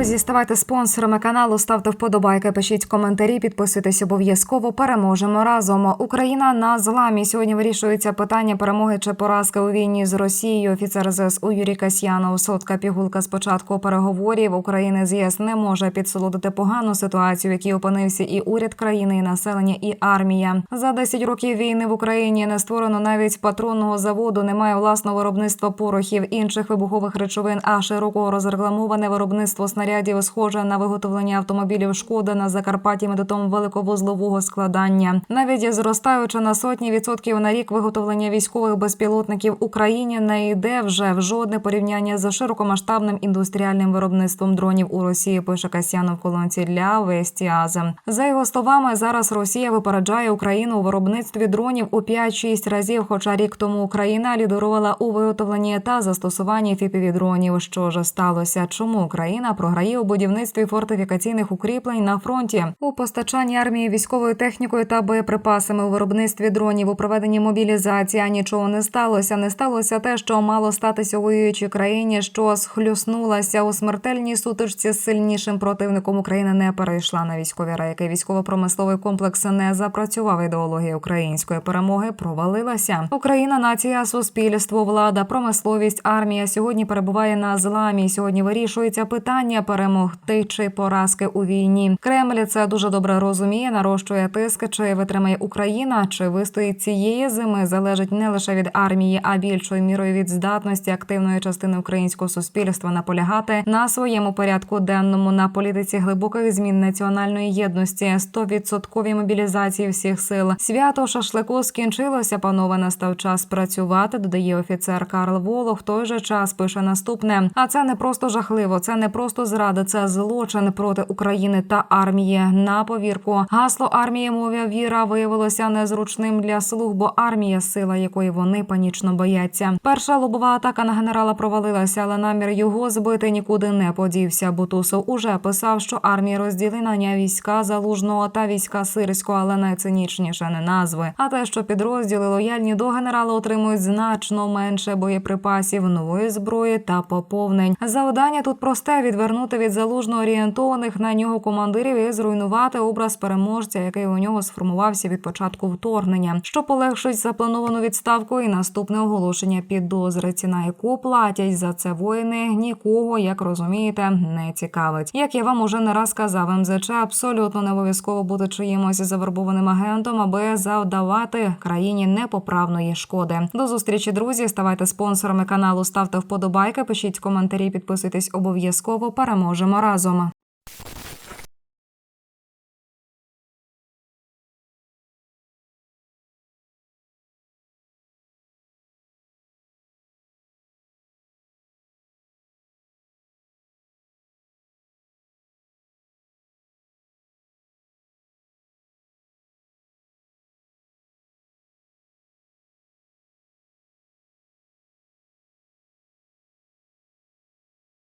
Друзі, ставайте спонсорами каналу, ставте вподобайки, пишіть коментарі, підписуйтесь обов'язково. Переможемо разом. Україна на зламі. Сьогодні вирішується питання перемоги чи поразки у війні з Росією. Офіцер ЗСУ Юрій Касьянов. Сотка пігулка з початку переговорів України з ЄС не може підсолодити погану ситуацію, в якій опинився і уряд країни, і населення, і армія. За 10 років війни в Україні не створено навіть патронного заводу. Немає власного виробництва порохів інших вибухових речовин. А широко розрекламоване виробництво снарядів схоже на виготовлення автомобілів шкода на Закарпатті методом великовузлового складання. Навіть зростаючи на сотні відсотків на рік виготовлення військових безпілотників Україні не йде вже в жодне порівняння з широкомасштабним індустріальним виробництвом дронів у Росії. Пише Касьянов колонці для Вестіази. За його словами, зараз Росія випереджає Україну у виробництві дронів у 5-6 разів. Хоча рік тому Україна лідерувала у виготовленні та застосуванні фіпіві дронів. Що ж сталося? Чому Україна програє у будівництві фортифікаційних укріплень на фронті у постачанні армії військовою технікою та боєприпасами у виробництві дронів у проведенні мобілізації? А нічого не сталося. Не сталося те, що мало статися у воюючій країні, що схлюснулася у смертельній сутичці з сильнішим противником. Україна не перейшла на військові рейки. Військово-промисловий комплекс не запрацював. Ідеологія української перемоги провалилася. Україна, нація, суспільство, влада, промисловість, армія сьогодні перебуває на зламі. Сьогодні вирішується питання перемогти чи поразки у війні. Кремль це дуже добре розуміє. Нарощує тиск, чи витримає Україна, чи вистоїть цієї зими залежить не лише від армії, а більшою мірою від здатності активної частини українського суспільства наполягати на своєму порядку денному на політиці глибоких змін національної єдності, 100% мобілізації всіх сил. Свято шашлику скінчилося. Панове настав час працювати. Додає офіцер Карл Волох. В той же час пише наступне. А це не просто жахливо, це не просто зрада, це злочин проти України та армії. На повірку гасло армії мовя віра виявилося незручним для слуг, бо армія сила, якої вони панічно бояться. Перша лобова атака на генерала провалилася, але намір його збити нікуди не подівся. Бутусов уже писав, що армія розділена на війська залужного та війська сирського, але найцинічніше не назви. А те, що підрозділи лояльні до генерала отримують значно менше боєприпасів, нової зброї та поповнень. Завдання тут просте відвернути від залужно орієнтованих на нього командирів і зруйнувати образ переможця, який у нього сформувався від початку вторгнення, що полегшить заплановану відставку і наступне оголошення підозри, ціна яку платять за це воїни, нікого, як розумієте, не цікавить. Як я вам уже не раз казав, МЗЧ абсолютно не обов'язково бути чиїмось завербованим агентом, аби завдавати країні непоправної шкоди. До зустрічі, друзі. Ставайте спонсорами каналу, ставте вподобайки, пишіть коментарі, підписуйтесь обов'язково. Переможемо разом.